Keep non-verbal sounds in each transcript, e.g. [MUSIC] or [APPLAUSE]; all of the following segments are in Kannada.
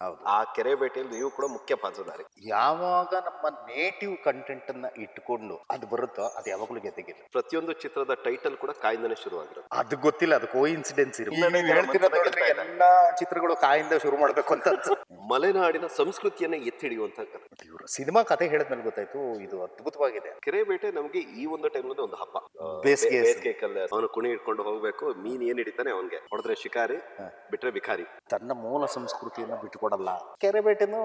ಹೌದು ಆ ಕೆರೆ ಬೇಟೆಯಲ್ಲಿ ನೀವು ಕೂಡ ಮುಖ್ಯ ಪಾತ್ರಧಾರಿ ಯಾವಾಗ ನಮ್ಮ ನೇಟಿವ್ ಕಂಟೆಂಟ್ ಅನ್ನ ಇಟ್ಕೊಂಡು ಅದು ಬರುತ್ತೋ ಅದು ಯಾವಾಗಲೂ ಗೆದ್ದಗಿಲ್ಲ ಪ್ರತಿಯೊಂದು ಚಿತ್ರದ ಟೈಟಲ್ ಕೂಡ ಕಾಯಿಂದನೇ ಶುರುವಾಗಿರೋದು ಅದು ಗೊತ್ತಿಲ್ಲ ಅದು ಕೋ ಇನ್ಸಿಡೆನ್ಸ್ ಇರುತ್ತೆ. ಎಲ್ಲಾ ಚಿತ್ರಗಳು ಕಾಯಿಂದ ಶುರು ಮಾಡ್ಬೇಕು ಅಂತ ಅನ್ಸುತ್ತೆ. ಮಲೆನಾಡಿನ ಸಂಸ್ಕೃತಿಯನ್ನ ಎತ್ತಿ ಹಿಡಿಯುವಂತ ಕಥೆ. ಇವ್ರು ಸಿನಿಮಾ ಕತೆ ಹೇಳಿದ್ಮೇಲೆ ಗೊತ್ತಾಯ್ತು ಇದು ಅದ್ಭುತವಾಗಿದೆ. ಕೆರೆ ಬೇಟೆ ನಮಗೆ ಈ ಒಂದು ಟೈಮ್ ಒಂದು ಹಬ್ಬ. ಬೇಸಿಗೆ ಬೇಸಿಗೆ ಕಲ್ಲ. ಅವನು ಕುಣಿ ಇಟ್ಕೊಂಡು ಹೋಗ್ಬೇಕು ಮೀನ್ ಏನ್ ಹಿಡಿತಾನೆ ಅವನ್ಗೆ. ಹೊಡೆದ್ರೆ ಶಿಕಾರಿ ಬಿಟ್ರೆ ಬಿಕಾರಿ ತನ್ನ ಮೂಲ ಸಂಸ್ಕೃತಿಯನ್ನ ಬಿಟ್ಟುಕೊಡಲ್ಲ. ಕೆರೆ ಬೇಟೆನೂ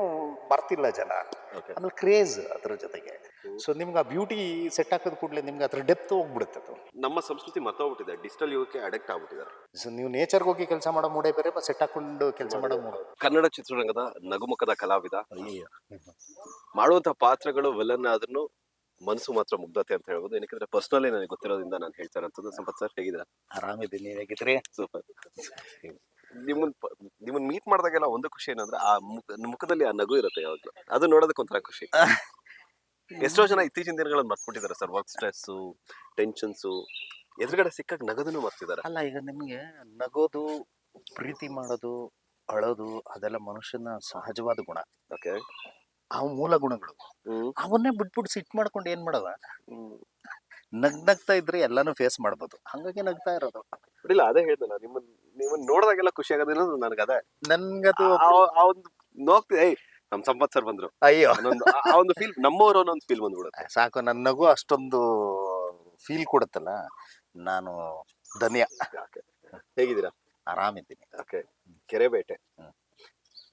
ಬರ್ತಿಲ್ಲ ಜನ. ಆಮೇಲೆ ಕ್ರೇಜ್ ಅದ್ರ ಜೊತೆಗೆ. ಸೊ ನಿಮ್ಗೆ ಆ ಬ್ಯೂಟಿ ಸೆಟ್ ಹಾಕಿದ ಕೂಡಲೇ ನಿಮ್ಗೆ ಅದ್ರ ಡೆಪ್ತ್ ಹೋಗ್ಬಿಡುತ್ತೆ ಅದು. ನಮ್ಮ ಸಂಸ್ಕೃತಿ ಮರ್ತೋಗ್ಬಿಟ್ಟಿದೆ ಡಿಜಿಟಲ್ ಯುಗಕ್ಕೆ ಅಡಕ್ಟ್ ಆಗ್ಬಿಟ್ಟಿದ್ದಾರೆ ಸೊ ನೀವು ನೇಚರ್ಗೆ ಹೋಗಿ ಕೆಲಸ ಮಾಡೋ ಮೂಡೆ ಬೇರೆ ಸೆಟ್ ಹಾಕೊಂಡು ಕೆಲಸ ಮಾಡೋ ಮೂಡ ಕನ್ನಡ ಚಿತ್ರರಂಗದ ನಗುಮುಖದ ಕಲಾವಿದ. ಮಾಡುವಂತಹ ಪಾತ್ರಗಳು ವಿಲನ್ ಆದ್ರೂ ಮನಸ್ಸು ಮಾತ್ರ ಮುಗ್ಧತೆ ಅಂತ ಹೇಳ್ಬೋದು. ಏನಕ್ಕೆ ಪರ್ಸನಲಿ ನನಗೆ ಗೊತ್ತಿರೋದ್ರಿಂದ ನಾನು ಹೇಳ್ತಾ ಇರೋಂಥದ್ದು. ಸಂಪತ್ ಸರ್ ಹೇಗಿದ್ದೀರಾ? ಆರಾಮಿದ್ದೀನಿ. ನೀವು ಹೇಗಿದ್ರಿ ಸೂಪರ್. ನಿಮ್ಮನ್ ನಿಮ್ಮನ್ ಮೀಟ್ ಮಾಡಿದಾಗೆಲ್ಲ ಒಂದು ಖುಷಿ ಏನಂದ್ರೆ ಆ ಮುಖ ಮುಖದಲ್ಲಿ ಆ ನಗು ಇರುತ್ತೆ ಯಾವಾಗ್ಲೂ. ಅದು ನೋಡೋದಕ್ಕೆ ಒಂಥರ ಖುಷಿ. [LAUGHS] ಎಷ್ಟೋ ಜನ ಇತ್ತೀಚಿನ ದಿನಗಳಲ್ಲಿ ಮರ್ತ್ಬಿಟ್ಟಿದ್ದಾರೆ ಸರ್. ವರ್ಕ್ ಸ್ಟ್ರೆಸ್ಸು ಟೆನ್ಷನ್ಸು ಎದುರುಗಡೆ ಸಿಕ್ಕಾಗ ನಗದನ್ನು ಮರ್ತಿದ್ದಾರೆ. ಅಲ್ಲ ಈಗ ನಿಮಗೆ ನಗೋದು ಪ್ರೀತಿ ಮಾಡೋದು ಅಳೋದು ಅದೆಲ್ಲ ಮನುಷ್ಯನ ಸಹಜವಾದ ಗುಣ. ಓಕೆ ಆ ಮೂಲ ಗುಣಗಳು. ಅವನ್ನೇ ಬಿಟ್ಬಿಟ್ಟು ಸಿಟ್ ಮಾಡ್ಕೊಂಡು ಏನ್ ಮಾಡೋದ. ನಗ್ ನಗ್ತಾ ಇದ್ರೆ ಎಲ್ಲಾನು ಫೇಸ್ ಮಾಡ್ಬೋದು. ಹಂಗಾಗಿ ನಗ್ತಾ ಇರೋದು. ಇಲ್ಲ ಅದೇ ಹೇಳ್ದಲ್ಲ ನಿಮ್ಮ ನಿಮ್ಮನ್ನ ನಿಮ್ಮನ್ ನೋಡಿದಾಗೆಲ್ಲ ಖುಷಿ ಆಗೋದಿಲ್ಲ ನನಗೆ ಅದೇ ನನ್ಗದು ಆ- ಒಂದು ಏಯ್ ನಮ್ ಸಂಪತ್ ಸರ್ ಬಂದ್ರು. ಅಯ್ಯೋ. ಅನ್ನೊಂದು ಆ- ಆ ಒಂದು ಫೀಲ್ ನಮ್ಮವರು ಅನ್ನೋ ಒಂದು ಫೀಲ್ ಬಂದ್ಬಿಡುತ್ತೆ ಸಾಕು. ನನ್ನ ನಗು ಅಷ್ಟೊಂದು ಫೀಲ್ ಕೊಡುತ್ತಲ್ಲ. ನಾನು ಧನ್ಯ. ಹೇಗಿದ್ದೀರಾ? ಆರಾಮಿದ್ದೀನಿ. ಓಕೆ. ಕೆರೆ ಬೇಟೆ. ಹ್ಮ್.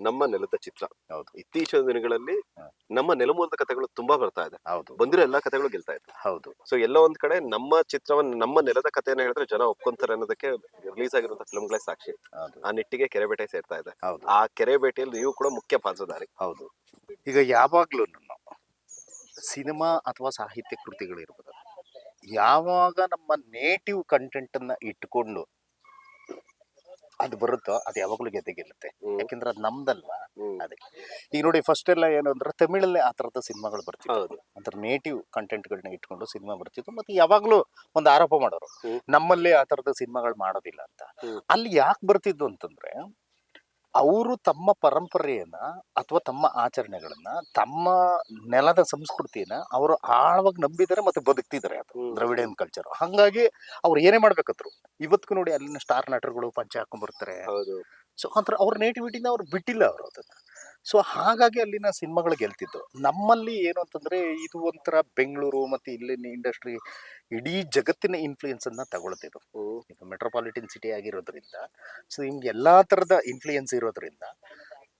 ನಮ್ಮ ನೆಲದ ಚಿತ್ರ. ಹೌದು. ಇತ್ತೀಚಿನ ದಿನಗಳಲ್ಲಿ ನಮ್ಮ ನೆಲಮೂಲದ ಕಥೆಗಳು ತುಂಬಾ ಬರ್ತಾ ಇದೆ. ಹೌದು. ಬಂದಿರೋ ಎಲ್ಲಾ ಕಥೆಗಳು ಗೆಲ್ತಾ ಇದೆ. ಹೌದು. ಸೊ ಎಲ್ಲ ಒಂದ್ ಕಡೆ ನಮ್ಮ ಚಿತ್ರವನ್ನ ನಮ್ಮ ನೆಲದ ಕಥೆಯನ್ನು ಹೇಳಿದ್ರೆ ಜನ ಒಪ್ಕೊಂತಾರೆ ಅನ್ನೋದಕ್ಕೆ ರಿಲೀಸ್ ಆಗಿರುವಂತ ಫಿಲ್ಮ್ಗಳೇ ಸಾಕ್ಷಿ. ಹೌದು. ಆ ನಿಟ್ಟಿಗೆ ಕೆರೆ ಬೇಟೆ ಸೇರ್ತಾ ಇದೆ. ಹೌದು. ಆ ಕೆರೆ ಬೇಟೆಯಲ್ಲಿ ನೀವು ಕೂಡ ಮುಖ್ಯ ಪಾತ್ರದಾರಿ ಹೌದು. ಈಗ ಯಾವಾಗ್ಲೂ ಸಿನಿಮಾ ಅಥವಾ ಸಾಹಿತ್ಯ ಕೃತಿಗಳಿರ್ಬೋದು. ಯಾವಾಗ ನಮ್ಮ ನೇಟಿವ್ ಕಂಟೆಂಟ್ ಅನ್ನ ಇಟ್ಕೊಂಡು ಅದು ಬರುತ್ತೋ ಅದು ಯಾವಾಗಲೂ ಗೆದ್ದೆ. ಯಾಕೆಂದ್ರೆ ಅದು ನಮ್ದಲ್ವಾ. ಅದಕ್ಕೆ. ಈಗ ನೋಡಿ ಫಸ್ಟ್ ಎಲ್ಲ ಏನು ಅಂದ್ರೆ ತಮಿಳಲ್ಲೇ ಆ ತರದ ಸಿನಿಮಾಗಳು ಬರ್ತಿತ್ತು. ಅಂದ್ರೆ ನೇಟಿವ್ ಕಂಟೆಂಟ್ಗಳನ್ನ ಇಟ್ಕೊಂಡು ಸಿನಿಮಾ ಬರ್ತಿತ್ತು. ಮತ್ತೆ ಯಾವಾಗಲೂ ಒಂದು ಆರೋಪ ಮಾಡೋರು ನಮ್ಮಲ್ಲೇ ನಮ್ಮಲ್ಲಿ ಆ ತರದ ಸಿನಿಮಾಗಳು ಮಾಡೋದಿಲ್ಲ ಅಂತ. ಅಲ್ಲಿ ಯಾಕೆ ಬರ್ತಿದ್ದು ಅಂತಂದ್ರೆ ಅವರು ತಮ್ಮ ಪರಂಪರೆಯನ್ನ ಅಥವಾ ತಮ್ಮ ಆಚರಣೆಗಳನ್ನ ತಮ್ಮ ನೆಲದ ಸಂಸ್ಕೃತಿಯನ್ನ ಅವರು ಆಳವಾಗಿ ನಂಬಿದ್ದಾರೆ ಮತ್ತೆ ಬದುಕ್ತಿದ್ದಾರೆ ಅದು. ದ್ರವಿಡಿಯನ್ ಕಲ್ಚರ್ ಹಂಗಾಗಿ ಅವ್ರು ಏನೇ ಮಾಡ್ಬೇಕತ್ರು. ಇವತ್ತಿಗೂ ನೋಡಿ ಅಲ್ಲಿನ ಸ್ಟಾರ್ ನಟರುಗಳು ಪಂಚೆ ಹಾಕೊಂಡ್ಬರ್ತಾರೆ ಹೌದು. ಸೊ ಒಂಥರ ಅವ್ರ ನೇಟಿವಿಟಿನ ಅವ್ರು ಬಿಟ್ಟಿಲ್ಲ ಅವರು ಅದನ್ನ. ಸೊ ಹಾಗಾಗಿ ಅಲ್ಲಿನ ಸಿನಿಮಾಗಳು ಗೆಲ್ತಿದ್ದು ನಮ್ಮಲ್ಲಿ ಏನು ಅಂತಂದ್ರೆ ಇದು ಒಂಥರ ಬೆಂಗಳೂರು ಮತ್ತೆ ಇಲ್ಲಿನ ಇಂಡಸ್ಟ್ರಿ ಇಡೀ ಜಗತ್ತಿನ ಇನ್ಫ್ಲೂಯೆನ್ಸ್ ಅನ್ನ ತಗೊಳ್ತಿದ್ದು ಇದು ಮೆಟ್ರೋಪಾಲಿಟನ್ ಸಿಟಿ ಆಗಿರೋದ್ರಿಂದ ಸೊ ಹಿಂಗೆ ಎಲ್ಲಾ ತರದ ಇನ್ಫ್ಲೂಯೆನ್ಸ್ ಇರೋದ್ರಿಂದ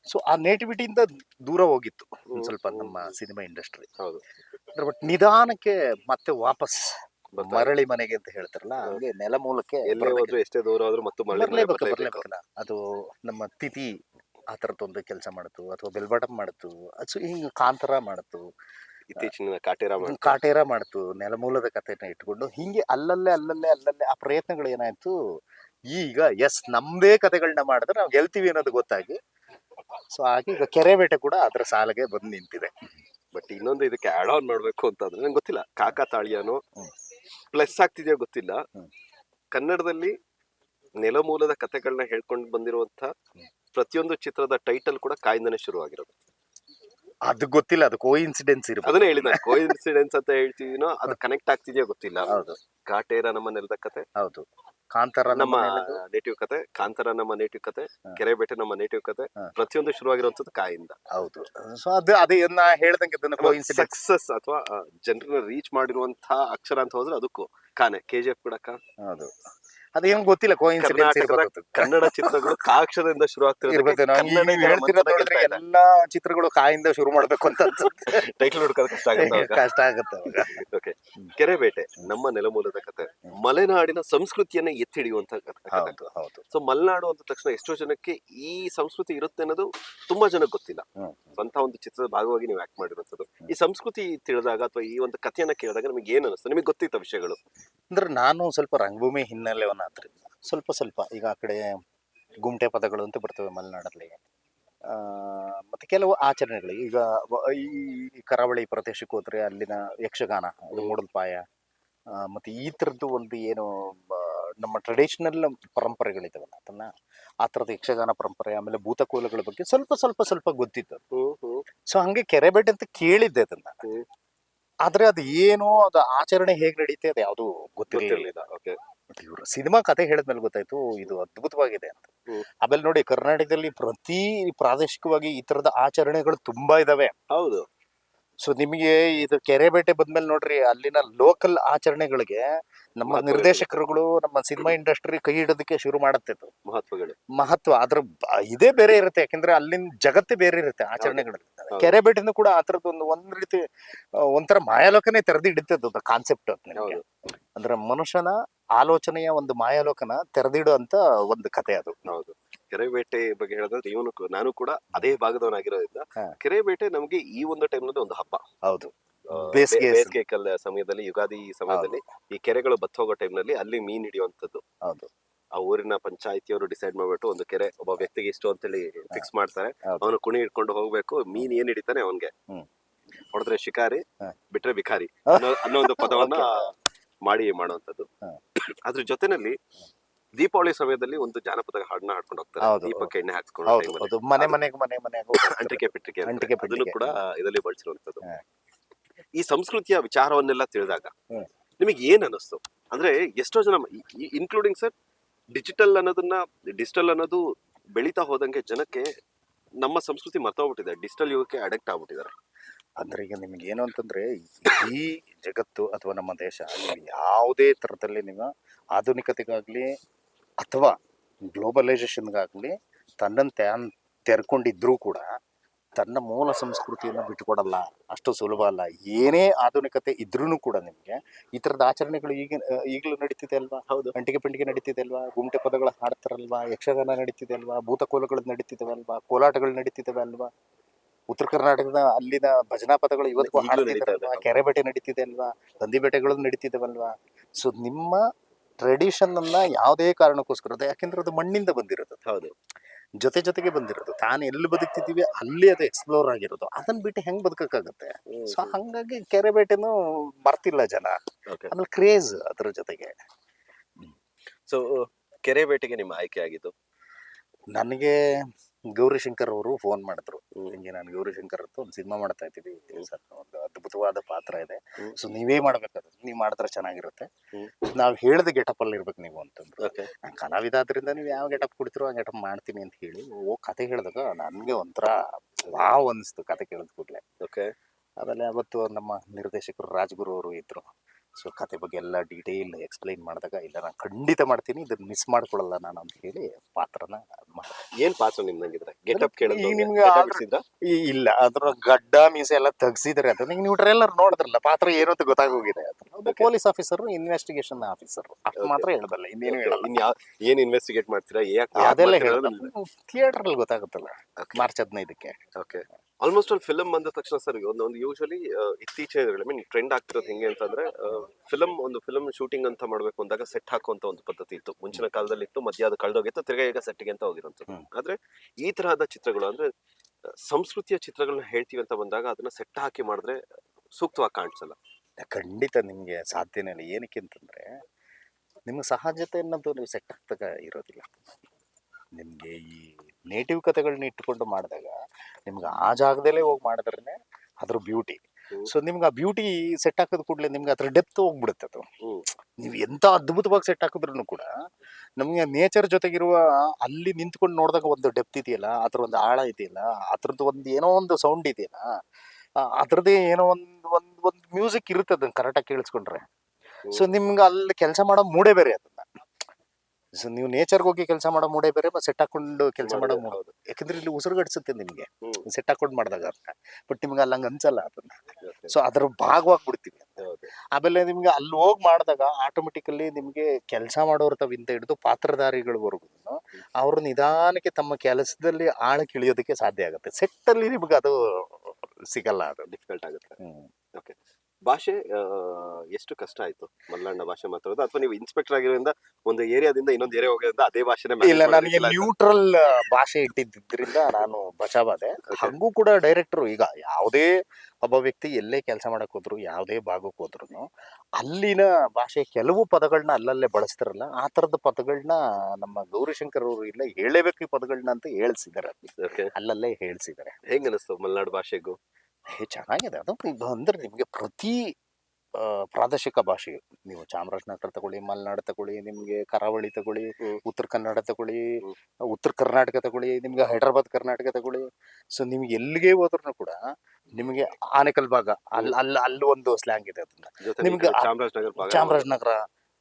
ಸೊ ಆ ನೇಟಿವಿಟಿಯಿಂದ ದೂರ ಹೋಗಿತ್ತು ಒಂದು ಸ್ವಲ್ಪ ನಮ್ಮ ಸಿನಿಮಾ ಇಂಡಸ್ಟ್ರಿ ಹೌದು. ಬಟ್ ನಿಧಾನಕ್ಕೆ ಮತ್ತೆ ವಾಪಸ್ ಮರಳಿ ಮನೆಗೆ ಅಂತ ಹೇಳ್ತಾರಲ್ಲ ಹಾಗೆ ನೆಲ ಮೂಲಕ್ಕೆ ಎಲ್ಲೇ. ಹೋದ್ರು ಎಷ್ಟೇ ದೂರ ಆದ್ರೂ ಮತ್ತೆ ಅದು ನಮ್ಮ ತಿಥಿ ಆ ಥರದ್ದೊಂದು ಕೆಲಸ ಮಾಡಿತು ಅಥವಾ ಬೆಲ್ಬಾಟಮ್ ಮಾಡಿತು. ಅದು ಹಿಂಗೆ ಕಾಂತರ ಮಾಡಿತು. ಇತ್ತೀಚಿನ ಕಾಟೇರ ಕಾಟೇರ ಮಾಡ್ತು. ನೆಲಮೂಲದ ಕಥೆನ ಇಟ್ಕೊಂಡು ಹಿಂಗೆ ಅಲ್ಲಲ್ಲೇ ಅಲ್ಲಲ್ಲೇ ಅಲ್ಲಲ್ಲೇ ಆ ಪ್ರಯತ್ನಗಳು ಏನಾಯ್ತು? ಈಗ ಎಸ್ ನಮ್ಮದೇ ಕಥೆಗಳನ್ನ ಮಾಡಿದ್ರೆ ನಾವು ಗೆಲ್ತೀವಿ ಅನ್ನೋದು ಗೊತ್ತಾಗಿ. ಸೊ ಹಾಗೆ ಈಗ ಕೆರೆ ಬೇಟೆ ಕೂಡ ಅದರ ಸಾಲಿಗೆ ಬಂದು ನಿಂತಿದೆ. ಬಟ್ ಇನ್ನೊಂದು ಇದಕ್ಕೆ ಆಡ್ ಆನ್ ಮಾಡ್ಬೇಕು ಅಂತಂದ್ರೆ ನಂಗೆ ಗೊತ್ತಿಲ್ಲ. ಕಾಕಾ ತಾಳಿಯಾನು. ಪ್ಲಸ್ ಆಗ್ತಿದೆಯೋ ಗೊತ್ತಿಲ್ಲ. ಕನ್ನಡದಲ್ಲಿ ನೆಲಮೂಲದ ಕಥೆಗಳನ್ನ ಹೇಳ್ಕೊಂಡು ಬಂದಿರುವಂತ ಪ್ರತಿಯೊಂದು ಚಿತ್ರದ ಟೈಟಲ್ ಕೂಡ ಕಾಯಿಂದನೇ ಶುರುವಾಗಿರೋದು. ಅದು ಗೊತ್ತಿಲ್ಲ ಅದು ಕೋ ಇನ್ಸಿಡೆನ್ಸ್ ಇರ್ಬೋದು. ಅದನ್ನೇ ಹೇಳಿದ ಕೋ ಇನ್ಸಿಡೆನ್ಸ್ ಅಂತ ಹೇಳ್ತಿದೀನೋ ಅದು ಕನೆಕ್ಟ್ ಆಗ್ತಿದೆಯೋ ಗೊತ್ತಿಲ್ಲ. ಹೌದು. ಕಾಟೇರ ನಮ್ಮ ನೆಲದ ಕತೆ. ಹೌದು. ಕಾಂತಾರ ನಮ್ಮ. ನೇಟಿವ್ ಕತೆ ಕಾಂತಾರ ನಮ್ಮ ನೇಟಿವ್ ಕತೆ ಕೆರೆ ಕೆರೆಬೇಟೆ ನಮ್ಮ ನೇಟಿವ್ ಕತೆ. ಪ್ರತಿಯೊಂದು ಶುರುವಾಗಿರುವಂತದ್ದು ಕಾಯಿಂದ. ಹೌದು. ಸೊ ಅದು ಅದೇ ನಾ ಹೇಳ್ದಂಗೆ ಸಕ್ಸಸ್ ಅಥವಾ ಜನರನ್ನ ರೀಚ್ ಮಾಡಿರುವಂತಹ ಅಕ್ಷರ ಅಂತ ಹೋದ್ರೆ ಅದಕ್ಕೂ. ಕಾನೆ ಕೆ ಜಿ ಎಫ್ ಕೂಡ ಕಾ. ಹೌದು. ಅದೇನು ಗೊತ್ತಿಲ್ಲ ಕೋಯಿನ್ಸಿಡೆನ್ಸ್ ಇರ್ಬೋದು. ಕನ್ನಡ ಚಿತ್ರಗಳು ಕಾಕ್ಷರದಿಂದ ಶುರು ಆಗ್ತಿರುತ್ತೆ ಎಲ್ಲಾ ಚಿತ್ರಗಳು ಕಾಯಿಂದ ಶುರು ಮಾಡ್ಬೇಕು ಅಂತ ಟೈಟಲ್ [LAUGHS] ಹುಡುಕೋದು ಕಷ್ಟ ಆಗುತ್ತೆ. ಕಷ್ಟ ಆಗುತ್ತೆ ಓಕೆ. ಕೆರೆಬೇಟೆ ನಮ್ಮ ನೆಲಮೂಲದ ಕತೆ. ಮಲೆನಾಡಿನ ಸಂಸ್ಕೃತಿಯನ್ನ ಎತ್ತಿ ಹಿಡಿಯುವಂತ ಹೌದು ಹೌದು. ಸೊ ಮಲೆನಾಡು ಅಂದ ತಕ್ಷಣ ಎಷ್ಟೋ ಜನಕ್ಕೆ ಈ ಸಂಸ್ಕೃತಿ ಇರುತ್ತೆ ಅನ್ನೋದು ತುಂಬಾ ಜನಕ್ಕೆ ಗೊತ್ತಿಲ್ಲ. ಅಂತ ಸ್ವಂತ ಒಂದು ಚಿತ್ರದ ಭಾಗವಾಗಿ ನೀವು ಆಕ್ಟ್ ಮಾಡಿರುವಂತದ್ದು ಈ ಸಂಸ್ಕೃತಿ ತಿಳಿದಾಗ ಅಥವಾ ಈ ಒಂದು ಕಥೆಯನ್ನ ಕೇಳಿದಾಗ ನಿಮಗೆ ಏನ್ ಅನಿಸ್ತದೆ ನಿಮಗೆ ಗೊತ್ತಿತ್ತ ವಿಷಯಗಳು? ಅಂದ್ರೆ ನಾನು ಸ್ವಲ್ಪ ರಂಗಭೂಮಿ ಹಿನ್ನೆಲೆವನ್ನ ಸ್ವಲ್ಪ ಸ್ವಲ್ಪ. ಈಗ ಆ ಕಡೆ ಗುಮ್ಟೆ ಪದಗಳು ಅಂತ ಬರ್ತವೆ ಮಲೆನಾಡಲ್ಲಿ. ಮತ್ತು ಕೆಲವು ಆಚರಣೆಗಳು. ಈಗ ಈ ಕರಾವಳಿ ಪ್ರದೇಶಕ್ಕೆ ಹೋದರೆ ಅಲ್ಲಿನ ಯಕ್ಷಗಾನ ಅದು ಮೂಡಲ್ಪಾಯ. ಮತ್ತು ಮತ್ತೆ ಈ ಥರದ್ದು ಒಂದು ಏನು ನಮ್ಮ ಟ್ರೆಡಿಷನಲ್ ಪರಂಪರೆಗಳಿದ್ದಾವಲ್ಲ ಅದನ್ನ ಆ ಥರದ ಯಕ್ಷಗಾನ ಪರಂಪರೆ ಆಮೇಲೆ ಭೂತಕೋಲಗಳ ಬಗ್ಗೆ ಸ್ವಲ್ಪ ಸ್ವಲ್ಪ ಸ್ವಲ್ಪ ಗೊತ್ತಿತ್ತು. ಸೊ ಹಂಗೆ ಕೆರೆಬೇಟೆ ಅಂತ ಕೇಳಿದ್ದೆ ಅದನ್ನ. ಆದರೆ ಆದ್ರೆ ಅದು ಏನು ಅದು ಆಚರಣೆ ಹೇಗೆ ನಡೀತೆ ಅದು ಯಾವುದು ಗೊತ್ತಿರಲಿಲ್ಲ. ಓಕೆ ಇವರು ಸಿನಿಮಾ ಕತೆ ಹೇಳಿದ್ಮೇಲೆ ಗೊತ್ತಾಯ್ತು ಇದು ಅದ್ಭುತವಾಗಿದೆ ಅಂತ. ಆಮೇಲೆ ನೋಡಿ ಕರ್ನಾಟಕದಲ್ಲಿ ಪ್ರತಿ ಪ್ರಾದೇಶಿಕವಾಗಿ ಈ ತರದ ಆಚರಣೆಗಳು ತುಂಬಾ ಇದಾವೆ. ಹೌದು. ಸೊ ನಿಮಗೆ ಇದು ಕೆರೆ ಬೇಟೆ ಬಂದ್ಮೇಲೆ ನೋಡ್ರಿ ಅಲ್ಲಿನ ಲೋಕಲ್ ಆಚರಣೆಗಳಿಗೆ ನಮ್ಮ ನಿರ್ದೇಶಕರುಗಳು ನಮ್ಮ ಸಿನಿಮಾ ಇಂಡಸ್ಟ್ರಿ ಕೈ ಹಿಡೋದಕ್ಕೆ ಶುರು ಮಾಡುತ್ತೆ ಅದು. ಮಹತ್ವಗಳು ಮಹತ್ವ ಅದ್ರ ಬ- ಇದೇ ಬೇರೆ ಇರುತ್ತೆ. ಯಾಕಂದ್ರೆ ಅಲ್ಲಿನ ಜಗತ್ತೇ ಬೇರೆ ಇರುತ್ತೆ ಆಚರಣೆಗಳಲ್ಲಿ. ಕೆರೆ ಬೇಟೆನೂ ಕೂಡ ಆ ಥರದ್ದು ಒಂದು ಒಂದ್ ರೀತಿ ಆ, ಒಂಥರ ಮಾಯಾಲೋಕನೇ ತೆರೆದಿಡುತ್ತೆ ಕಾನ್ಸೆಪ್ಟ್ ನಿಮಗೆ. ಹೌದು. ಅಂದ್ರೆ ಮನುಷ್ಯನ ಆಲೋಚನೆಯ ಒಂದು ಮಾಯಾಲೋಕನ ತೆರೆದಿಡುವಂತ ಒಂದು ಕತೆ ಅದು. ಹೌದು. ಕೆರೆ ಬೇಟೆ ಬಗ್ಗೆ ಹೇಳಿದ್ರೆ ಇವನು ಕೂ- ನಾನು ಕೂಡ ಅದೇ ಭಾಗದವನಾಗಿರೋದ್ರಿಂದ ಹಾ. ಕೆರೆ ಬೇಟೆ ನಮಗೆ ಈ ಒಂದು ಟೈಮ್ನಲ್ಲಿ ಒಂದು ಹಬ್ಬ. ಹೌದು. ಆ, ಬೇಸಿಗೆ ಬೇ- ಬೇಸಿಗೆ ಸಮಯದಲ್ಲಿ ಯುಗಾದಿ ಸಮಯದಲ್ಲಿ ಈ ಕೆರೆಗಳು ಬತ್ತ ಹೋಗೋ ಟೈಮ್ನಲ್ಲಿ ಅಲ್ಲಿ ಮೀನ್ ಹಿಡಿಯುವಂತದ್ದು ಹೌದು. ಆ ಊರಿನ ಪಂಚಾಯತಿಯವರು ಡಿಸೈಡ್ ಮಾಡ್ಬಿಟ್ಟು ಒಂದು ಕೆರೆ ಒಬ್ಬ ವ್ಯಕ್ತಿಗೆ ಇಷ್ಟು ಅಂತೇಳಿ ಫಿಕ್ಸ್ ಮಾಡ್ತಾರೆ. ಹೌದು. ಅವನು ಕುಣಿ ಇಟ್ಕೊಂಡು ಹೋಗ್ಬೇಕು ಮೀನ್ ಏನ್ ಹಿಡಿತಾನೆ ಅವನ್ಗೆ. ಹ್ಮ್. ಹೊಡೆದ್ರೆ ಶಿಕಾರಿ ಹಾ. ಬಿಟ್ರೆ ಬಿಕಾರಿ [LAUGHS] ಅನ್ನೋ ಅನ್ನೋ ಒಂದು ಪದವನ್ನ ಮಾಡಿ ಮಾಡುವಂತದ್ದು ಹಾ. ಅದ್ರ ಜೊತೆನಲ್ಲಿ ದೀಪಾವಳಿ ಸಮಯದಲ್ಲಿ ಒಂದು ಜಾನಪದ ಹಾಡನ್ನ ಹಾಡ್ಕೊಂಡು ಹೋಗ್ತಾರೆ. ಹೌದು, ದೀಪಕ್ಕೆ ಎಣ್ಣೆ ಹಾಕ್ಸ್ಕೊಂಡು ಹೌದು time ಅದು ಮನೆ ಮನೆಗೆ ಮನೆ ಮನೆಗೆ ಅಂಟಿಕೆ ಪಿಟ್ಟಿಗೆ ಅಂತಾರೆ. ಅಂಟಿಕೆ ಅದನ್ನು. ಕೂಡ ಇದರಲ್ಲಿ ಬಳಸಿರುವಂತದ್ದು ಹಾ. ಈ ಸಂಸ್ಕೃತಿಯ ವಿಚಾರವನ್ನೆಲ್ಲ ತಿಳಿದಾಗ ಹ್ಮ್. ನಿಮಗೆ ಏನ್ ಅನಿಸ್ತು? ಅಂದ್ರೆ ಎಷ್ಟೋ ಜನ ಇನ್ಕ್ಲೂಡಿಂಗ್ ಸರ್ ಡಿಜಿಟಲ್ ಅನ್ನೋದನ್ನ ಡಿಜಿಟಲ್ ಅನ್ನೋದು ಬೆಳೀತಾ ಹೋದಂಗೆ ಜನಕ್ಕೆ ನಮ್ಮ ಸಂಸ್ಕೃತಿ ಮರ್ತೋಗ್ಬಿಟ್ಟಿದೆ. ಡಿಜಿಟಲ್ ಯುಗಕ್ಕೆ ಅಡಕ್ಟ್ ಆಗ್ಬಿಟ್ಟಿದ್ದಾರೆ. ಅಂದ್ರೆ ಈಗ ನಿಮ್ಗೆ ಏನು ಅಂತಂದ್ರೆ ಈ ಜಗತ್ತು ಅಥವಾ ನಮ್ಮ ದೇಶ ನೀವು ಯಾವುದೇ ತರದಲ್ಲಿ ನೀವು ಆಧುನಿಕತೆಗಾಗ್ಲಿ ಅಥವಾ ಗ್ಲೋಬಲೈಸೇಷನ್ಗಾಗ್ಲಿ ತನ್ನಂತೆ ತೆರ್ಕೊಂಡಿದ್ರು ತೆರ್ಕೊಂಡಿದ್ರೂ ಕೂಡ ತನ್ನ ಮೂಲ ಸಂಸ್ಕೃತಿಯನ್ನು ಬಿಟ್ಟುಕೊಡಲ್ಲ. ಅಷ್ಟು ಸುಲಭ ಅಲ್ಲ. ಏನೇ ಆಧುನಿಕತೆ ಇದ್ರೂ ಕೂಡ ನಿಮಗೆ ಈ ಥರದ ಆಚರಣೆಗಳು ಈಗ ಈಗಲೂ ನಡೀತಿದೆ ಅಲ್ವಾ? ಹೌದು. ಅಂಟಿಗೆ ಪಂಟಿಗೆ ನಡೀತಿದೆ ಅಲ್ವಾ? ಗುಂಟೆ ಪದಗಳು ಹಾಡ್ತಾರಲ್ವಾ? ಯಕ್ಷಗಾನ ನಡೀತಿದೆ ಅಲ್ವಾ? ಭೂತಕೋಲಗಳು ನಡೀತಿದ್ದಾವೆ ಅಲ್ವಾ? ಕೋಲಾಟಗಳು ನಡೀತಿದ್ದಾವೆ ಅಲ್ವಾ? ಉತ್ತರ ಕರ್ನಾಟಕದ ಅಲ್ಲಿನ ಭಜನಾ ಪದಗಳು ಇವತ್ತು ಕೆರೆ ಬೇಟೆ ನಡೀತಿದೆ ಅಲ್ವಾ? ಹಂದಿ ಬೇಟೆಗಳು ನಡೀತಿದಾವಲ್ವಾ ಸೊ ನಿಮ್ಮ ಟ್ರೆಡಿಷನ್ ಅನ್ನ ಯಾವುದೇ ಕಾರಣಕ್ಕೋಸ್ಕರ ಅದು ಯಾಕೆಂದ್ರೆ ಅದು ಮಣ್ಣಿಂದ ಬಂದಿರೋದು. ಹೌದು. ಜೊತೆ ಜೊತೆಗೆ ಬಂದಿರೋದು. ತಾನು ಎಲ್ಲಿ ಬದುಕ್ತಿದ್ದೀವಿ ಅಲ್ಲಿ ಅದು ಎಕ್ಸ್ಪ್ಲೋರ್ ಆಗಿರೋದು. ಅದನ್ನ ಬಿಟ್ಟು ಹೆಂಗ್ ಬದುಕಕ್ಕಾಗತ್ತೆ? ಸೊ ಹಂಗಾಗಿ ಕೆರೆ ಬೇಟೆನೂ ಬರ್ತಿಲ್ಲ ಜನ. ಓಕೆ ಆಮೇಲೆ ಕ್ರೇಜ್ ಅದ್ರ ಜೊತೆಗೆ. ಸೊ ಕೆರೆ ಬೇಟೆಗೆ ನಿಮ್ಮ ಆಯ್ಕೆ ಆಗಿದ್ದು? ನನಗೆ ಗೌರಿಶಂಕರ್ ಅವರು ಫೋನ್ ಮಾಡಿದ್ರು. ಹಿಂಗೆ ನಾನು ಗೌರಿಶಂಕರ್ ಅಂತ ಒಂದು ಸಿನಿಮಾ ಮಾಡ್ತಾ ಇದ್ದೀವಿ ಸರ್ ಒಂದು ಅದ್ಭುತವಾದ ಪಾತ್ರ ಇದೆ. ಸೊ ನೀವೇ ಮಾಡ್ಬೇಕಾದ್ರೆ ನೀವು ಮಾಡಿದ್ರೆ ಚೆನ್ನಾಗಿರುತ್ತೆ. ನಾವು ಹೇಳಿದ ಗೆಟಪ್ ಅಲ್ಲಿ ಇರ್ಬೇಕು ನೀವು ಅಂತಂದ್ರು. ನಾನು ಕಲಾವಿದ ಆದ್ರಿಂದ ನೀವು ಯಾವ ಗೆಟಪ್ ಕೊಡ್ತಿರೋ ಆ ಗೆಟಪ್ ಮಾಡ್ತೀನಿ ಅಂತ ಹೇಳಿ ಓ ಕತೆ ಹೇಳಿದಾಗ ನನಗೆ ಒಂಥರ ವಾವ್ ಅನಿಸ್ತು ಕತೆ ಕೇಳಿದ ಕೂಡಲೇ. ಓಕೆ. ಆಮೇಲೆ ಅವತ್ತು ನಮ್ಮ ನಿರ್ದೇಶಕರು ರಾಜ್ಗುರು ಅವರು ಇದ್ರು. ಸೊ ಕತೆ ಬಗ್ಗೆ ಎಲ್ಲ ಡೀಟೇಲ್ ಎಕ್ಸ್ಪ್ಲೈನ್ ಮಾಡಿದಾಗ ಇಲ್ಲ ನಾನು ಖಂಡಿತ ಮಾಡ್ತೀನಿ. ಇದನ್ನ ಮಿಸ್ ಮಾಡ್ಕೊಳ್ಳಲ್ಲ ನಾನು ಅಂತ ಹೇಳಿ ಪಾತ್ರನ ಏನು ಪಾತ್ರ ನಿಮ್ದಂಗಿದ್ರೆ? ಗೆಟಪ್ ಕೇಳಿದ್ರೆ ನಿಮ್ಗೆ ಇಲ್ಲ ಅದ್ರ ಗಡ್ಡ ಮೀಸೆ ಎಲ್ಲ ತೆಗ್ಸಿದ್ರೆ ಅದು. ನೀವು ನೀವು ಟ್ರೇಲರ್ ನೋಡಿದ್ರಲ್ಲ ಪಾತ್ರ ಏನು ಅಂತ ಗೊತ್ತಾಗೋಗಿದೆ ಅದು. ಪೊಲೀಸ್ ಆಫೀಸರ್ ಇನ್ವೆಸ್ಟಿಗೇಷನ್ ಆಫೀಸರ್ ಅಷ್ಟು ಮಾತ್ರ ಹೇಳಬಲ್ಲ ಇನ್ನೇನು ಹೇಳಲ್ಲ. ಏನ್ ಇನ್ವೆಸ್ಟಿಗೇಟ್ ಮಾಡ್ತೀರಾ? ಯಾಕೆ ಅದೆಲ್ಲ ಹೇಳಲ್ಲ ಥಿಯೇಟರ್ ಅಲ್ಲಿ ಗೊತ್ತಾಗುತ್ತಲ್ಲ ಮಾರ್ಚ್ ಹದಿನೈದಕ್ಕೆ. ಓಕೆ ಆಲ್ಮೋಸ್ಟ್ ಆಲ್ ಫಿಲಮ್ ಬಂದ ತಕ್ಷಣ ಸರ್ ಒಂದು ಒಂದು ಯೂಶಲಿ ಇತ್ತೀಚೆಗೆ ಐ ಮೀನ್ ಟ್ರೆಂಡ್ ಆಗ್ತಿರೋದು ಹೆಂಗೆ ಅಂತಂದ್ರೆ ಫಿಲಮ್ ಒಂದು ಫಿಲಮ್ ಶೂಟಿಂಗ್ ಅಂತ ಮಾಡಬೇಕು ಅಂದಾಗ ಸೆಟ್ ಹಾಕುವಂತ ಒಂದು ಪದ್ಧತಿ ಇತ್ತು. ಮುಂಚಿನ ಕಾಲದಲ್ಲಿ ಇತ್ತು ಮಧ್ಯ ಅದು ಕಳೆದೋಗಿತ್ತು ತಿರ್ಗಾ ಈಗ ಸೆಟ್ಗೆ ಅಂತ ಹೋಗಿರೋಂಥದ್ದು. ಆದ್ರೆ ಈ ತರಹದ ಚಿತ್ರಗಳು ಅಂದ್ರೆ ಸಂಸ್ಕೃತಿಯ ಚಿತ್ರಗಳನ್ನ ಹೇಳ್ತೀವಿ ಅಂತ ಬಂದಾಗ ಅದನ್ನ ಸೆಟ್ ಹಾಕಿ ಮಾಡಿದ್ರೆ ಸೂಕ್ತವಾಗಿ ಕಾಣಿಸಲ್ಲ. ಖಂಡಿತ ನಿಮಗೆ ಸಾಧ್ಯನೇ ಇಲ್ಲ. ಏನಕ್ಕೆ ಅಂತಂದ್ರೆ ನಿಮ್ಗೆ ಸಹಜತೆ ಅನ್ನೋದು ನೀವು ಸೆಟ್ ಆಗ್ತಾಗ ಇರೋದಿಲ್ಲ. ನಿಮಗೆ ಈ ನೇಟಿವ್ ಕಥೆಗಳನ್ನ ಇಟ್ಕೊಂಡು ಮಾಡಿದಾಗ ನಿಮ್ಗೆ ಆ ಜಾಗದಲ್ಲೇ ಹೋಗಿ ಮಾಡಿದ್ರೆ ಅದ್ರ ಬ್ಯೂಟಿ. ಸೊ ನಿಮ್ಗೆ ಆ ಬ್ಯೂಟಿ ಸೆಟ್ ಹಾಕಿದ ಕೂಡಲೇ ನಿಮ್ಗೆ ಅದ್ರ ಡೆಪ್ತ್ ಹೋಗ್ಬಿಡುತ್ತೆ ಅದು. ನೀವು ಎಂತ ಅದ್ಭುತವಾಗಿ ಸೆಟ್ ಹಾಕಿದ್ರು ಕೂಡ ನಮಗೆ ನೇಚರ್ ಜೊತೆಗಿರುವ ಅಲ್ಲಿ ನಿಂತ್ಕೊಂಡು ನೋಡಿದಾಗ ಒಂದು ಡೆಪ್ತ್ ಇದೆಯಲ್ಲ ಅದ್ರ ಒಂದು ಆಳ ಇದೆಯಲ್ಲ ಅದ್ರದ್ದು ಒಂದು ಏನೋ ಒಂದು ಸೌಂಡ್ ಇದೆಯಲ್ಲ ಅದ್ರದ್ದೇ ಏನೋ ಒಂದು ಒಂದು ಒಂದು ಮ್ಯೂಸಿಕ್ ಇರುತ್ತೆ ಅದನ್ನ ಕರೆಕ್ಟಾಗಿ ಕೇಳಿಸ್ಕೊಂಡ್ರೆ. ಸೊ ನಿಮ್ಗೆ ಅಲ್ಲಿ ಕೆಲಸ ಮಾಡೋ ಮೂಡೇ ಬೇರೆ ಅದನ್ನ ಸೊ ನೀವು ನೇಚರ್ಗೆ ಹೋಗಿ ಕೆಲಸ ಮಾಡೋ ಮೂಡೇ ಬೇರೆ ಸೆಟ್ ಹಾಕೊಂಡು ಕೆಲಸ ಮಾಡೋ ಮೂಡ ಯಾಕಂದ್ರೆ ಇಲ್ಲಿ ಉಸಿರುಗಡಿಸುತ್ತೆ ನಿಮಗೆ. ಸೆಟ್ ಹಾಕೊಂಡು ಮಾಡಿದಾಗ ಅದನ್ನ ಬಟ್ ನಿಮ್ಗೆ ಅಲ್ಲಿ ಹಂಗೆ ಅನ್ಸಲ್ಲ ಅದನ್ನ. ಸೊ ಅದ್ರ ಭಾಗವಾಗ್ಬಿಡ್ತೀವಿ ಆಮೇಲೆ ನಿಮ್ಗೆ ಅಲ್ಲಿ ಹೋಗಿ ಮಾಡಿದಾಗ ಆಟೋಮೆಟಿಕಲಿ ನಿಮಗೆ ಕೆಲಸ ಮಾಡೋರ ತವಿಂದ ಹಿಡಿದು ಪಾತ್ರಧಾರಿಗಳವರೆಗೂ ಅವರು ನಿಧಾನಕ್ಕೆ ತಮ್ಮ ಕೆಲಸದಲ್ಲಿ ಆಳಕ್ಕೆ ಇಳಿಯೋದಕ್ಕೆ ಸಾಧ್ಯ ಆಗುತ್ತೆ. ಸೆಟ್ ಅಲ್ಲಿ ನಿಮ್ಗೆ ಅದು ಸಿಗಲ್ಲ ಅದು. ಡಿಫಿಕಲ್ಟ್ ಆಗುತ್ತೆ. ಹ್ಮ್. ಭಾಷೆ ಆ, ಎಷ್ಟು ಕಷ್ಟ ಆಯ್ತು? ಮಲ್ಲಣ್ಣ ಭಾಷೆ ಮಾತಾಡೋದು ಅಥವಾ ನೀವು ಇನ್ಸ್ಪೆಕ್ಟರ್ ಆಗಿರೋದ್ರಿಂದ ಒಂದು ಏರಿಯಾದಿಂದ ಇನ್ನೊಂದು ಏರಿಯಾ ಹೋಗೋದ್ರಿಂದ ಅದೇ ಭಾಷೆನೇ manage ಇಲ್ಲ ನನಗೆ. ನ್ಯೂಟ್ರಲ್ ಭಾಷೆ ಇಟ್ಟಿದ್ದರಿಂದ ನಾನು ಬಚಾವಾದೆ ಹಂಗೂ ಕೂಡ ಡೈರೆಕ್ಟರ್ ಈಗ ಯಾವುದೇ ಒಬ್ಬ ವ್ಯಕ್ತಿ ಎಲ್ಲೇ ಕೆಲಸ ಮಾಡಕ್ ಹೋದ್ರು ಯಾವುದೇ ಭಾಗಕ್ಕೆ ಹೋದ್ರು ಅಲ್ಲಿನ ಭಾಷೆ ಕೆಲವು ಪದಗಳನ್ನ ಅಲ್ಲಲ್ಲೇ ಬಳಸ್ತಾರಲ್ಲ ಆ ತರದ ಪದಗಳನ್ನ ನಮ್ಮ ಗೌರಿಶಂಕರ್ ಅವರು ಇಲ್ಲ ಹೇಳಬೇಕು ಈ ಪದಗಳನ್ನ ಅಂತ ಹೇಳ್ಸಿದಾರೆ Okay. ಅಲ್ಲಲ್ಲೇ ಹೇಳ್ಸಿದ್ದಾರೆ. ಹೆಂಗ್ ಅನಿಸ್ತು ಮಲ್ನಾಡು ಭಾಷೆಗೂ? ಏ ಚೆನ್ನಾಗಿದೆ. ಅದು ಇದು ಅಂದ್ರೆ ನಿಮಗೆ ಪ್ರತಿ ಪ್ರಾದೇಶಿಕ ಭಾಷೆ. ನೀವು ಚಾಮರಾಜನಗರ ತಗೊಳ್ಳಿ ಮಲೆನಾಡು ತಗೊಳ್ಳಿ ನಿಮ್ಗೆ ಕರಾವಳಿ ತಗೊಳ್ಳಿ ಉತ್ತರ ಕನ್ನಡ ತಗೊಳ್ಳಿ. ಉತ್ತರ ಕರ್ನಾಟಕ ತಗೊಳ್ಳಿ ನಿಮ್ಗೆ ಹೈದರಾಬಾದ್ ಕರ್ನಾಟಕ ತಗೊಳ್ಳಿ. ಸೊ ನಿಮ್ಗೆ ಎಲ್ಲಿಗೆ ಹೋದ್ರು ಕೂಡ ನಿಮಗೆ ಆನೆಕಲ್ ಭಾಗ ಅಲ್ಲಿ ಅಲ್ಲಿ ಅಲ್ಲಿ ಒಂದು ಸ್ಲ್ಯಾಂಗ್ ಇದೆ ಅದನ್ನ. ನಿಮ್ಗೆ ಚಾಮರಾಜನಗರ ಚಾಮರಾಜನಗರ.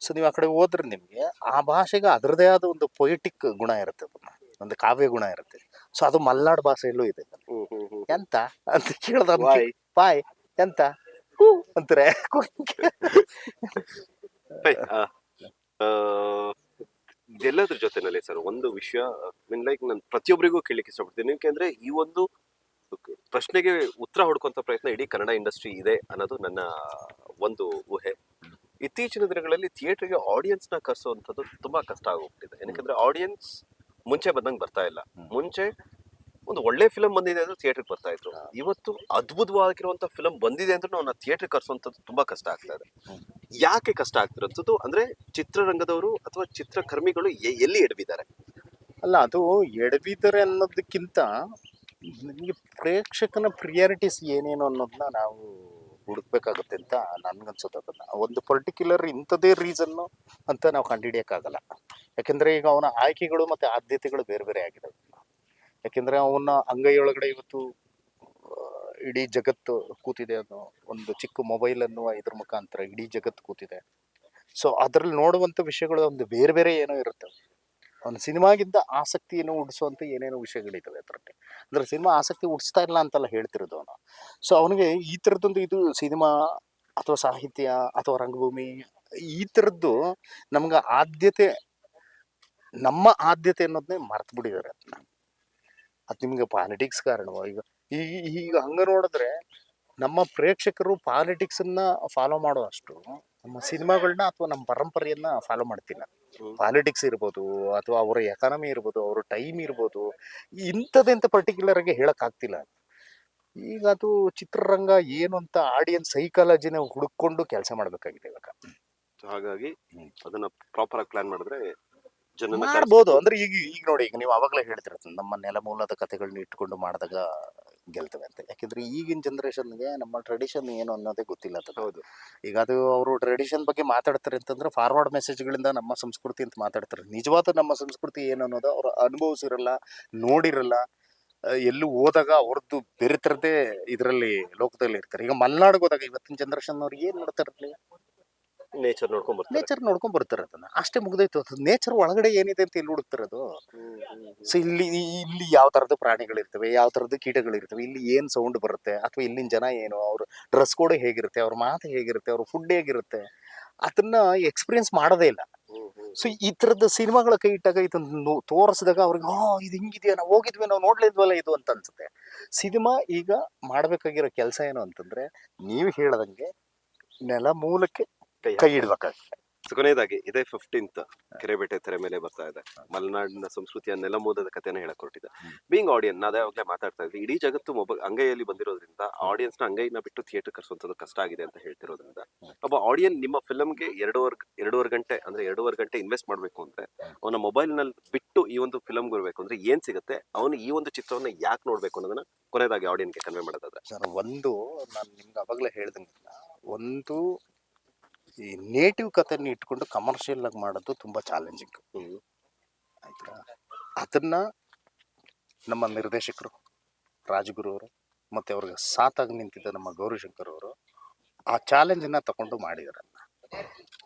ಸೊ ನೀವು ಆ ಕಡೆ ಹೋದ್ರೆ ನಿಮ್ಗೆ ಆ ಭಾಷೆಗೆ ಅದರದೇ ಆದ ಒಂದು ಪೊಯಿಟಿಕ್ ಗುಣ ಇರುತ್ತೆ ಅದನ್ನ. ಒಂದು ಕಾವ್ಯ ಗುಣ ಇರುತ್ತೆ. ಸೊ ಅದು ಮಲ್ನಾಡು ಭಾಷೆಯಲ್ಲೂ ಇದೆ. ಎಂತ? ಅಂತ ಕೇಳ್ದ? ಬಾಯ್. ಎಂತ? ಹೂ ಅಂತಾರೆ. ಎಲ್ಲದ್ರ ಜೊತೆನಲ್ಲಿ ಸರ್ ಒಂದು ವಿಷಯ ಮೀನ್ ಲೈಕ್ ನಾನು ಪ್ರತಿಯೊಬ್ಬರಿಗೂ ಕೇಳಲಿಕ್ಕೆ ಇಷ್ಟಪಡ್ತೀನಿ. ಯಾಕೆಂದ್ರೆ ಈ ಒಂದು ಪ್ರಶ್ನೆಗೆ ಉತ್ತರ ಹುಡ್ಕೊಂತ ಪ್ರಯತ್ನ ಇಡೀ ಕನ್ನಡ ಇಂಡಸ್ಟ್ರಿ ಇದೆ ಅನ್ನೋದು ನನ್ನ ಒಂದು ಊಹೆ. ಇತ್ತೀಚಿನ ದಿನಗಳಲ್ಲಿ ಥಿಯೇಟರ್ಗೆ ಆಡಿಯನ್ಸ್ನ ಕರ್ಸುವಂಥದ್ದು ತುಂಬಾ ಕಷ್ಟ ಆಗೋಗ್ಬಿಟ್ಟಿದೆ. ಯಾಕಂದ್ರೆ ಆಡಿಯನ್ಸ್ ಮುಂಚೆ ಬಂದಂಗೆ ಬರ್ತಾ ಇಲ್ಲ. ಮುಂಚೆ ಒಂದು ಒಳ್ಳೆ ಫಿಲಮ್ ಬಂದಿದೆ ಅಂದ್ರೆ ಥಿಯೇಟರ್ ಬರ್ತಾ ಇದ್ರು. ಇವತ್ತು ಅದ್ಭುತವಾಗಿರುವಂತ ಫಿಲಮ್ ಬಂದಿದೆ ಅಂದ್ರೆ ನಾವು ಥಿಯೇಟರ್ ಕರ್ಸುವಂಥದ್ದು ತುಂಬಾ ಕಷ್ಟ ಆಗ್ತಾ ಇದೆ. ಯಾಕೆ ಕಷ್ಟ ಆಗ್ತಿರೋಂಥದ್ದು? ಅಂದ್ರೆ ಚಿತ್ರರಂಗದವರು ಅಥವಾ ಚಿತ್ರಕರ್ಮಿಗಳು ಎ- ಎಲ್ಲಿ ಎಡವಿದ್ದಾರೆ? ಅಲ್ಲ ಅದು ಎಡವಿದ್ದಾರೆ ಅನ್ನೋದಕ್ಕಿಂತ ನಿಮಗೆ ಪ್ರೇಕ್ಷಕನ ಪ್ರಿಯಾರಿಟೀಸ್ ಏನೇನು ಅನ್ನೋದನ್ನ ನಾವು ಹುಡುಕ್ಬೇಕಾಗುತ್ತೆ ಅಂತ ನನ್ಗನ್ಸುತ್ತೆ ಅದನ್ನ. ಒಂದು ಪರ್ಟಿಕ್ಯುಲರ್ ಇಂಥದೇ ರೀಸನ್ನು ಅಂತ ನಾವು ಕಂಡುಹಿಡಿಯೋಕ್ಕಾಗಲ್ಲ ಯಾಕೆಂದ್ರೆ ಈಗ ಅವನ ಆಯ್ಕೆಗಳು ಮತ್ತೆ ಆದ್ಯತೆಗಳು ಬೇರೆ ಬೇರೆ ಆಗಿದ್ದಾವೆ ಯಾಕೆಂದ್ರೆ ಅವನ ಅಂಗೈಯೊಳಗಡೆ ಇವತ್ತು ಇಡೀ ಜಗತ್ತು ಕೂತಿದೆ ಅನ್ನೋ ಒಂದು ಚಿಕ್ಕ ಮೊಬೈಲ್ ಅನ್ನುವ ಇದ್ರ ಮುಖಾಂತರ ಇಡೀ ಜಗತ್ತು ಕೂತಿದೆ. ಸೊ ಅದ್ರಲ್ಲಿ ನೋಡುವಂತ ವಿಷಯಗಳು ಒಂದು ಬೇರೆ ಬೇರೆ ಏನೋ ಇರುತ್ತೆ. ಒಂದು ಸಿನಿಮಾಗಿಂತ ಆಸಕ್ತಿಯನ್ನು ಉಡಿಸುವಂತ ಏನೇನೋ ವಿಷಯಗಳಿದ್ದಾವೆ ಅದರಲ್ಲಿ. ಅಂದ್ರೆ ಸಿನಿಮಾ ಆಸಕ್ತಿ ಉಡಿಸ್ತಾ ಇಲ್ಲ ಅಂತೆಲ್ಲ ಹೇಳ್ತಿರೋದು ಅವನು. ಸೊ ಅವನಿಗೆ ಈ ಥರದ್ದೊಂದು ಇದು ಸಿನಿಮಾ ಅಥವಾ ಸಾಹಿತ್ಯ ಅಥವಾ ರಂಗಭೂಮಿ ಈ ಥರದ್ದು ನಮ್ಗೆ ಆದ್ಯತೆ ನಮ್ಮ ಆದ್ಯತೆ ಅನ್ನೋದನ್ನೇ ಮರ್ತು ಬಿಟ್ಟಿದ್ದಾರೆ ಅದನ್ನ ಅದು ನಿಮ್ಗೆ ಪಾಲಿಟಿಕ್ಸ್ ಕಾರಣವ ಈಗ ಈಗ ಈಗ ಹಂಗ ನೋಡಿದ್ರೆ ನಮ್ಮ ಪ್ರೇಕ್ಷಕರು ಪಾಲಿಟಿಕ್ಸನ್ನ ಅನ್ನ ಫಾಲೋ ಮಾಡೋ ಅಷ್ಟು ನಮ್ಮ ಸಿನಿಮಾಗಳನ್ನ ಅಥವಾ ನಮ್ಮ ಪರಂಪರೆಯನ್ನ ಫಾಲೋ ಮಾಡ್ತಿಲ್ಲ. ಪಾಲಿಟಿಕ್ಸ್ ಇರ್ಬೋದು ಅಥವಾ ಅವರ ಎಕಾನಮಿ ಇರ್ಬೋದು ಅವರ ಟೈಮ್ ಇರ್ಬೋದು ಇಂಥದ್ದೆಂತ ಪರ್ಟಿಕ್ಯುಲರ್ ಆಗಿ ಹೇಳಕ್ ಆಗ್ತಿಲ್ಲ. ಈಗ ಅದು ಚಿತ್ರರಂಗ ಏನು ಅಂತ ಆಡಿಯನ್ಸ್ ಸೈಕಾಲಜಿನ ಹುಡುಕೊಂಡು ಕೆಲಸ ಮಾಡಬೇಕಾಗಿದೆ ಇವಾಗ. ಹಾಗಾಗಿ. ಅದನ್ನ ಪ್ರಾಪರ್ ಆಗಿ ಪ್ಲಾನ್ ಮಾಡಿದ್ರೆ ಜನನ ಮಾಡ್ಬೋದು. ಅಂದ್ರೆ ಈಗ ಈಗ ನೋಡಿ ಈಗ ನೀವು ಅವಾಗಲೇ ಹೇಳ್ತಿರತ್ತೆ ನಮ್ಮ ನೆಲಮೂಲದ ಕಥೆಗಳನ್ನ ಇಟ್ಕೊಂಡು ಮಾಡಿದಾಗ ಗೆಲ್ತವೆ ಅಂತ. ಯಾಕೆಂದ್ರೆ ಈಗಿನ ಜನರೇಷನ್ಗೆ ನಮ್ಮ ಟ್ರೆಡಿಷನ್ ಏನು ಅನ್ನೋದೇ ಗೊತ್ತಿಲ್ಲ ಅಂತ ಹೌದು. ಈಗ ಅದು ಅವರು ಟ್ರೆಡಿಷನ್ ಬಗ್ಗೆ ಮಾತಾಡ್ತಾರೆ ಅಂತಂದ್ರೆ ಫಾರ್ವರ್ಡ್ ಮೆಸೇಜ್ಗಳಿಂದ ನಮ್ಮ ಸಂಸ್ಕೃತಿ ಅಂತ ಮಾತಾಡ್ತಾರೆ. ನಿಜವಾದ ನಮ್ಮ ಸಂಸ್ಕೃತಿ ಏನು ಅನ್ನೋದು ಅವ್ರು ಅನುಭವಿಸಿರಲ್ಲ ನೋಡಿರಲ್ಲ ಎಲ್ಲೂ ಹೋದಾಗ ಅವ್ರದ್ದು ಬೇರೆ ಥರದೇ ಇದರಲ್ಲಿ ಲೋಕದಲ್ಲಿ ಇರ್ತಾರೆ ಈಗ ಮಲ್ನಾಡ್ಗೆ ಹೋದಾಗ ಇವತ್ತಿನ ಜನರೇಷನ್ ಅವ್ರು ಏನ್ ನೋಡ್ತಾರೆ ನೇಚರ್ ನೋಡ್ಕೊಂಡ್ ಬರ್ತಾರೆ. ನೇಚರ್ ನೋಡ್ಕೊಂಡ್ ಬರ್ತಾರೆ ಅದನ್ನ. ಅಷ್ಟೇ ಮುಗ್ದೈತು ಅದು ನೇಚರ್ ಒಳಗಡೆ ಏನಿದೆ ಅಂತ ಎಲ್ಲಿ ಹುಡುಕ್ತಿರೋದು ಸೊ ಇಲ್ಲಿ ಇಲ್ಲಿ ಯಾವ ತರದ ಪ್ರಾಣಿಗಳಿರ್ತವೆ? ಯಾವ ತರದ ಕೀಟಗಳಿರ್ತವೆ? ಇಲ್ಲಿ ಏನ್ ಸೌಂಡ್ ಬರುತ್ತೆ? ಅಥವಾ ಇಲ್ಲಿನ ಜನ ಏನು? ಅವ್ರ ಡ್ರೆಸ್ ಕೋಡ್ ಹೇಗಿರುತ್ತೆ? ಅವ್ರ ಮಾತು ಹೇಗಿರುತ್ತೆ? ಅವ್ರ ಫುಡ್ ಹೇಗಿರುತ್ತೆ? ಅದನ್ನ ಎಕ್ಸ್ಪೀರಿಯನ್ಸ್ ಮಾಡೋದೇ ಇಲ್ಲ. ಸೊ ಈ ತರದ ಸಿನಿಮಾಗಳ ಕೈ ಇಟ್ಟಾಗ ಇದನ್ನು ತೋರಿಸಿದಾಗ ಅವ್ರಿಗೆ ಹಾ ಇದು ಹಿಂಗಿದೆಯಾ? ನಾವು ಹೋಗಿದ್ವಿ ನಾವು ನೋಡ್ಲಿದ್ವಲ್ಲ ಇದು? ಅಂತ ಅನ್ಸುತ್ತೆ. ಸಿನಿಮಾ ಈಗ ಮಾಡಬೇಕಾಗಿರೋ ಕೆಲಸ ಏನು ಅಂತಂದ್ರೆ ನೀವು ಹೇಳದಂಗೆ ನೆಲ ಮೂಲಕ್ಕೆ ಕೈ ಹಿಡ್ಬೇಕಾಗ್ತದೆ ಕೊನೆಯದಾಗಿ ಇದೇ ಫಿಫ್ಟೀನ್ತ್ ಕೆರೆಬೇಟೆ ತೆರೆ ಮೇಲೆ ಬರ್ತಾ ಇದೆ. ಮಲೆನಾಡಿನ ಸಂಸ್ಕೃತಿಯ ನೆಲಮೂದದ ಕಥೆನ ಹೇಳಕ್ ಹೊರಟಿದೆ ಹ್ಮ್. ಬೀಂಗ್ ಆಡಿಯನ್ ನಾವೇ ಅವಾಗಲೇ ಮಾತಾಡ್ತಾ ಇದ್ವಿ ಇಡೀ ಜಗತ್ತು ಮೊಬೈಲ್ ಅಂಗೈಯಲ್ಲಿ ಬಂದಿರೋದ್ರಿಂದ ಆಡಿಯನ್ಸ್ನ ಅಂಗೈನ ಬಿಟ್ಟು ಥಿಯೇಟರ್ ಕರ್ಸುವಂಥದ್ದು ಕಷ್ಟ ಆಗಿದೆ ಅಂತ ಹೇಳ್ತಿರೋದ್ರಿಂದ ಒಬ್ಬ ಆಡಿಯನ್ ನಿಮ್ಮ ಫಿಲಮ್ಗೆ ಎರಡೂವರೆ ಎರಡೂವರೆ ಗಂಟೆ ಅಂದ್ರೆ ಎರಡೂವರೆ ಗಂಟೆ ಇನ್ವೆಸ್ಟ್ ಮಾಡಬೇಕು ಅಂದ್ರೆ ಅವನ ಮೊಬೈಲ್ನಲ್ಲಿ ಬಿಟ್ಟು ಈ ಒಂದು ಫಿಲಮ್ ಬರಬೇಕು ಅಂದ್ರೆ ಏನ್ ಸಿಗುತ್ತೆ? ಅವನು ಈ ಒಂದು ಚಿತ್ರವನ್ನ ಯಾಕೆ ನೋಡ್ಬೇಕು ಅನ್ನೋದನ್ನ ಕೊನೆಯದಾಗಿ ಆಡಿಯನ್ಗೆ ಕನ್ವೆ ಮಾಡೋದಾದ್ರೆ. ಸರ್ ಒಂದು ನಾನು ನಿಮ್ಗೆ ಅವಾಗಲೇ ಹೇಳ್ದಂಗಿಲ್ಲ. ಒಂದು ಈ ನೇಟಿವ್ ಕಥೆನ ಇಟ್ಕೊಂಡು ಕಮರ್ಷಿಯಲ್ ಆಗಿ ಮಾಡೋದು ತುಂಬಾ ಚಾಲೆಂಜಿಂಗ್ ಆಯ್ತಾ? ಅದನ್ನ ನಮ್ಮ ನಿರ್ದೇಶಕರು ರಾಜಗುರು ಅವರು ಮತ್ತೆ ಅವ್ರಿಗೆ ಸಾತಾಗಿ ನಿಂತಿದ್ದ ನಮ್ಮ ಗೌರಿಶಂಕರ್ ಅವರು ಆ ಚಾಲೆಂಜನ್ನ ತಗೊಂಡು ಮಾಡಿದಾರೆ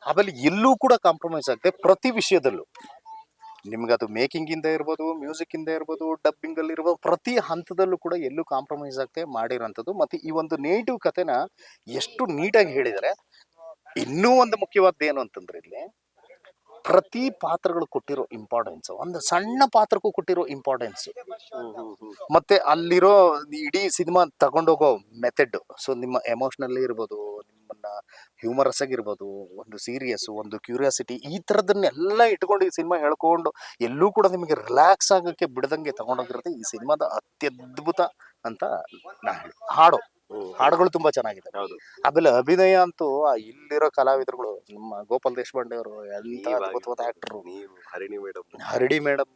ಆಮೇಲೆ ಎಲ್ಲೂ ಕೂಡ ಕಾಂಪ್ರಮೈಸ್ ಆಗದೆ ಪ್ರತಿ ವಿಷಯದಲ್ಲೂ. ನಿಮ್ಗೆ ಅದು ಮೇಕಿಂಗ್ ಇಂದ ಇರ್ಬೋದು ಮ್ಯೂಸಿಕ್ ಇಂದ ಇರ್ಬೋದು ಡಬ್ಬಿಂಗ್ ಅಲ್ಲಿ ಇರ್ಬೋದು ಪ್ರತಿ ಹಂತದಲ್ಲೂ ಕೂಡ ಎಲ್ಲೂ ಕಾಂಪ್ರಮೈಸ್ ಆಗದೆ ಮಾಡಿರೋಂಥದ್ದು. ಮತ್ತೆ ಈ ಒಂದು ನೇಟಿವ್ ಕಥೆನ ಎಷ್ಟು ನೀಟಾಗಿ ಹೇಳಿದ್ದಾರೆ ಇನ್ನೂ ಒಂದು ಮುಖ್ಯವಾದ್ದು ಏನು ಅಂತಂದ್ರೆ ಇಲ್ಲಿ ಪ್ರತಿ ಪಾತ್ರಗಳು ಕೊಟ್ಟಿರೋ ಇಂಪಾರ್ಟೆನ್ಸ್ ಒಂದು ಸಣ್ಣ ಪಾತ್ರಕ್ಕೂ ಕೊಟ್ಟಿರೋ ಇಂಪಾರ್ಟೆನ್ಸ್ ಮತ್ತೆ ಅಲ್ಲಿರೋ ಇಡೀ ಸಿನಿಮಾ ತಗೊಂಡೋಗೋ ಮೆಥಡ್ ಸೊ ನಿಮ್ಮ ಎಮೋಷನಲ್ ಇರ್ಬೋದು, ನಿಮ್ಮನ್ನ ಹ್ಯೂಮರಸ್ ಆಗಿರ್ಬೋದು ಒಂದು ಸೀರಿಯಸ್ ಒಂದು ಕ್ಯೂರಿಯಾಸಿಟಿ ಈ ಥರದನ್ನೆಲ್ಲ ಇಟ್ಕೊಂಡು ಈ ಸಿನಿಮಾ ಹೇಳ್ಕೊಂಡು ಎಲ್ಲೂ ಕೂಡ ನಿಮಗೆ ರಿಲ್ಯಾಕ್ಸ್ ಆಗೋಕ್ಕೆ ಬಿಡದಂಗೆ ತಗೊಂಡೋಗಿರೋದು ಈ ಸಿನಿಮಾದ ಅತ್ಯದ್ಭುತ ಅಂತ ನಾ ಹೇಳಿ, ಹಾಡು. ಹಾಡುಗಳು ತುಂಬಾ ಚೆನ್ನಾಗಿದೆ. ಹೌದು. ಆಮೇಲೆ ಅಭಿನಯ ಅಂತೂ ಆ ಇಲ್ಲಿರೋ ಕಲಾವಿದರುಗಳು ನಮ್ಮ ಗೋಪಾಲ್ ದೇಶಪಾಂಡೆ ಅವರು ಎಂತ ಅದ್ಭುತವಾದ ಆಕ್ಟರ್ ನೀವು ಹರಿಣಿ ಮೇಡಮ್ ಹರಿಣಿ ಮೇಡಮ್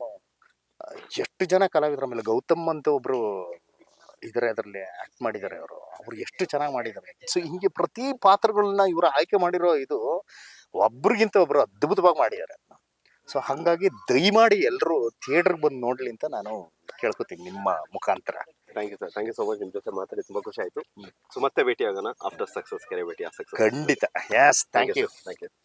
ಎಷ್ಟು ಜನ ಕಲಾವಿದರು ಆಮೇಲೆ ಗೌತಮ್ ಅಂತ ಒಬ್ರು ಇದ್ರೆ ಅದರಲ್ಲಿ ಆಕ್ಟ್ ಮಾಡಿದ್ದಾರೆ ಅವರು. ಅವ್ರು ಎಷ್ಟು ಚೆನ್ನಾಗಿ ಮಾಡಿದ್ದಾರೆ ಸೊ ಹಿಂಗೆ ಪ್ರತಿ ಪಾತ್ರಗಳನ್ನ ಇವರು ಆಯ್ಕೆ ಮಾಡಿರೋ ಇದು ಒಬ್ರಿಗಿಂತ ಒಬ್ರು ಅದ್ಭುತವಾಗಿ ಮಾಡಿದ್ದಾರೆ ಸೊ ಹಾಗಾಗಿ ದಯಮಾಡಿ ಎಲ್ಲರೂ ಥಿಯೇಟರ್ ಬಂದು ನೋಡ್ಲಿ ಅಂತ ನಾನು ಕೇಳ್ಕೊತೀನಿ ನಿಮ್ಮ ಮುಖಾಂತರ. Thank you sir thank you so much ನಿಮ್ಮ ಜೊತೆ ಮಾತಾಡಿ ತುಂಬ ಖುಷಿ ಆಯ್ತು. ಸೊ ಮತ್ತೆ ಭೇಟಿ ಆಗೋಣ ಆಫ್ಟರ್ ಸಕ್ಸಸ್ ಕೆರೆ ಭೇಟಿ. ಆ ಸಕ್ಸಸ್ ಖಂಡಿತ. Yes thank you thank you